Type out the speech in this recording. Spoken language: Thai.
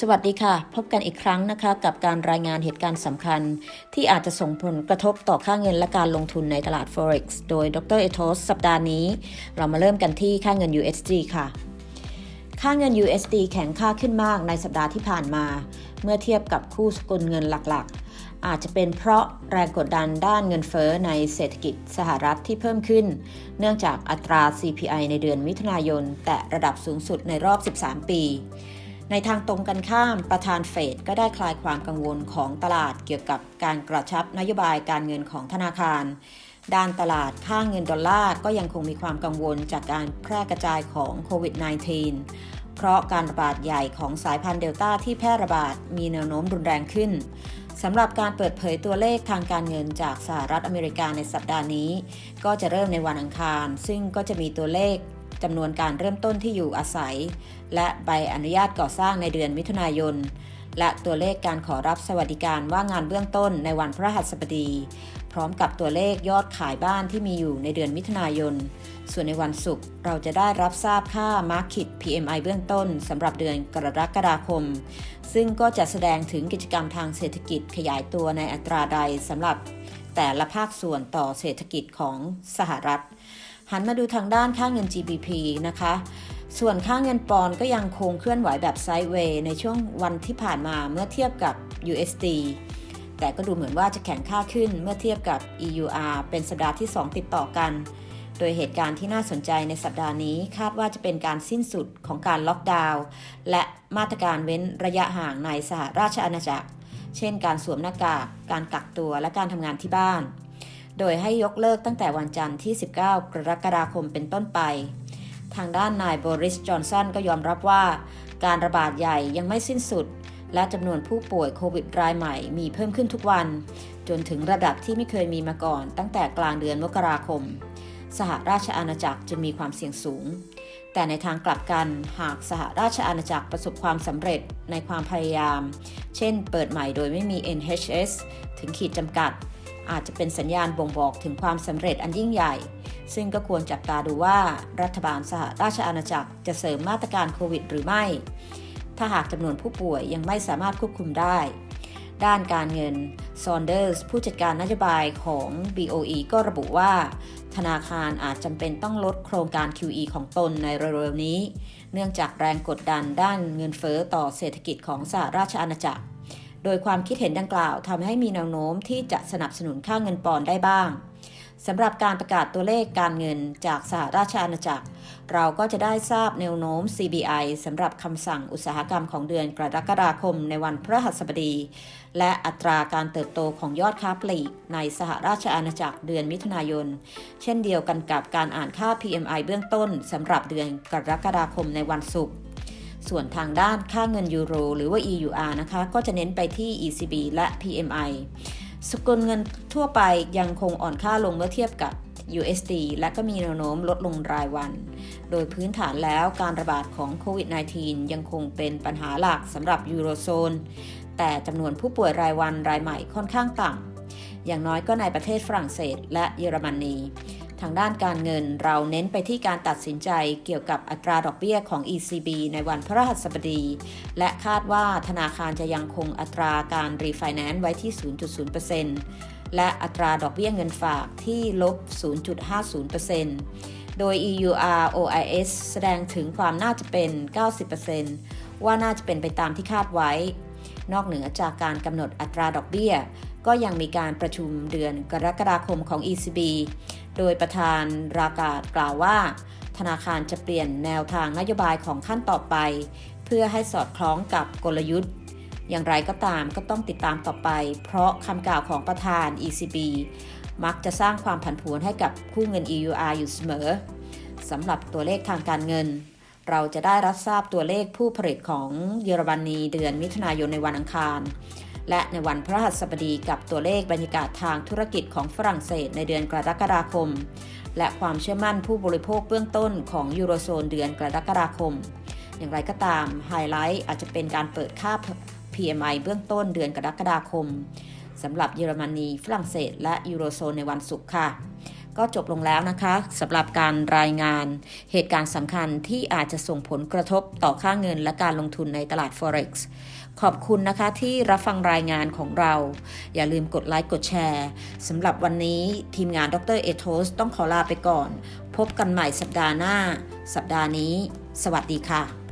สวัสดีค่ะ พบกันอีกครั้งนะคะกับการรายงานเหตุการณ์สำคัญ ที่อาจจะส่งผลกระทบต่อค่าเงินและการลงทุนในตลาด Forex โดยดรเอโทสสัปดาห์นี้ เรามาเริ่มกันที่ค่าเงิน USD ค่ะ ค่าเงิน USD แข็งค่าขึ้นมากในสัปดาห์ที่ผ่านมา เมื่อเทียบกับคู่สกุลเงินหลักๆ อาจจะเป็นเพราะแรงกดดันด้านเงินเฟ้อในเศรษฐกิจสหรัฐที่เพิ่มขึ้น เนื่องจากอัตรา CPI ในเดือนมิถุนายน แตะระดับสูงสุดในรอบ 13 ปี ในทางตรงกันข้ามประธานเฟดก็ได้คลายความกังวลของตลาดเกี่ยวกับการกระชับนโยบายการเงินของธนาคาร ด้านตลาดค่าเงินดอลลาร์ก็ยังคงมีความกังวลจากการแพร่กระจายของโควิด -19 เพราะการระบาดใหญ่ของสายพันธุ์เดลต้าที่แพร่ระบาดมีแนวโน้มรุนแรงขึ้นสำหรับการเปิดเผยตัวเลขทางการเงินจากสหรัฐอเมริกาในสัปดาห์นี้ ก็จะเริ่มในวันอังคาร ซึ่งก็จะมีตัวเลข จำนวนการเริ่มต้นที่อยู่อาศัย และใบอนุญาตก่อสร้างในเดือนมิถุนายน และตัวเลขการขอรับสวัสดิการว่างงานเบื้องต้นในวันพระหัสบดี พร้อมกับตัวเลขยอดขายบ้านที่มีอยู่ในเดือนมิถุนายน ส่วนในวันศุกร์เราจะได้รับทราบค่า Market PMI เบื้องต้นสำหรับเดือนกรกฎาคม ซึ่งก็จะแสดงถึงกิจกรรมทางเศรษฐกิจขยายตัวในอัตราใดสำหรับแต่ละภาคส่วนต่อเศรษฐกิจของสหรัฐ หันมาดูทางด้านค่าเงิน GBP นะคะ ส่วนค่าเงินปอนก็ยังคงเคลื่อนไหวแบบไซด์เวย์ในช่วงวันที่ผ่านมาเมื่อเทียบกับ USD แต่ก็ดูเหมือนว่าจะแข็งค่าขึ้นเมื่อเทียบกับ EUR เป็นสัปดาห์ที่ 2 ติดต่อกัน โดยเหตุการณ์ที่น่าสนใจในสัปดาห์นี้คาดว่าจะเป็นการสิ้นสุดของการล็อกดาวน์และมาตรการเว้นระยะห่างในสหราชอาณาจักร เช่น การสวมหน้ากาก การกักตัว และการทำงานที่บ้าน โดยให้ยกเลิกตั้งแต่วันจันทร์ที่ 19 กรกฎาคมเป็นต้นไป ทางด้านนายบริส จอนสันก็ยอมรับว่า การระบาดใหญ่ยังไม่สิ้นสุด และจำนวนผู้ป่วยโควิดรายใหม่มีเพิ่มขึ้นทุกวัน จนถึงระดับที่ไม่เคยมีมาก่อน ตั้งแต่กลางเดือนมกราคม สหราชอาณาจักรจะมีความเสี่ยงสูงแต่ในทางกลับกันหากสหราชอาณาจักรประสบความสำเร็จในความพยายาม เช่นเปิดใหม่โดยไม่มี NHS ถึงขีดจำกัด อาจจะเป็นสัญญาณบ่งบอกถึงความสำเร็จอันยิ่งใหญ่ ซึ่งก็ควรจับตาดูว่ารัฐบาลสหราชอาณาจักรจะเสริมมาตรการโควิดหรือไม่ ถ้าหากจำนวนผู้ป่วยยังไม่สามารถควบคุมได้ ด้านการเงินซอนเดอร์สผู้จัดการนโยบายของ BOE ก็ระบุว่า ธนาคารอาจจำเป็นต้องลดโครงการ QE ของตนในเร็วๆนี้ เนื่องจากแรงกดดันด้านเงินเฟอ้อต่อเศรษฐกิจของสหราชอาณาจักร โดยความคิดเห็นดังกล่าวทำให้มีแนวโน้มที่จะสนับสนุนค่าเงินปอนด์ได้บ้างสำหรับการประกาศตัวเลขการเงินจากสหราชอาณาจักร เราก็จะได้ทราบแนวโน้ม CBI สำหรับคำสั่งอุตสาหกรรมของเดือนกรกฎาคมในวันพฤหัสบดี และอัตราการเติบโตของยอดค้าปลีกในสหราชอาณาจักรเดือนมิถุนายน เช่นเดียวกันกับการอ่านค่า PMI เบื้องต้นสำหรับเดือนกรกฎาคมในวันศุกร์ ส่วนทางด้านค่าเงินยูโร หรือว่า EUR นะคะ ก็จะเน้นไปที่ ECB และ PMI สกุลเงินทั่วไปยังคงอ่อนค่าลงเมื่อเทียบกับ USD และก็มีแนวโน้มลดลงรายวัน โดยพื้นฐานแล้วการระบาดของโควิด -19 ยังคงเป็นปัญหาหลักสำหรับยูโรโซน แต่จำนวนผู้ป่วยรายวันรายใหม่ค่อนข้างต่ำอย่างน้อยก็ในประเทศฝรั่งเศสและเยอรมนี ทางด้านการเงินเราเน้นไปที่การตัดสินใจเกี่ยวกับอัตราดอกเบี้ยของ ECB ในวันพฤหัสบดี และคาดว่าธนาคารจะยังคงอัตราการรีไฟแนนซ์ไว้ที่ 0.0%และอัตราดอกเบี้ยเงินฝากที่ลบ 0.50%โดย EUR OIS แสดงถึงความน่าจะเป็น 90%ว่าน่าจะเป็นไปตามที่คาดไว้ นอกเหนือจากการกำหนดอัตราดอกเบี้ย ก็ยังมีการประชุมเดือนกรกฎาคมของ ECB โดยประธานรากาศกล่าวว่า ธนาคารจะเปลี่ยนแนวทางนโยบายของขั้นต่อไป เพื่อให้สอดคล้องกับกลยุทธ์ อย่างไรก็ตามก็ต้องติดตามต่อไป เพราะคำกล่าวของประธาน ECB มักจะสร้างความผันผวนให้กับคู่เงิน EUR อยู่เสมอสำหรับตัวเลขทางการเงิน เราจะได้รับทราบตัวเลขผู้ผลิตของเยอรมนีเดือนมิถุนายนในวันอังคาร และในวันพฤหัสบดีกับตัวเลขบรรยากาศทางธุรกิจของฝรั่งเศสในเดือนกรกฎาคม และความเชื่อมั่นผู้บริโภคเบื้องต้นของยูโรโซนเดือนกรกฎาคม อย่างไรก็ตามไฮไลท์อาจจะเป็นการเปิดค่า PMI เบื้องต้นเดือนกรกฎาคมสำหรับเยอรมนีฝรั่งเศส และยูโรโซนในวันศุกร์ค่ะก็จบลงแล้วนะคะสำหรับการรายงานเหตุการณ์สำคัญที่อาจจะส่งผลกระทบต่อค่าเงินและการลงทุนในตลาด Forex ขอบคุณนะคะที่รับฟังรายงานของเรา อย่าลืมกดไลค์กดแชร์สำหรับวันนี้ทีมงานดรเอโทสต้องขอลาไปก่อน พบกันใหม่สัปดาห์หน้า สัปดาห์นี้ สวัสดีค่ะ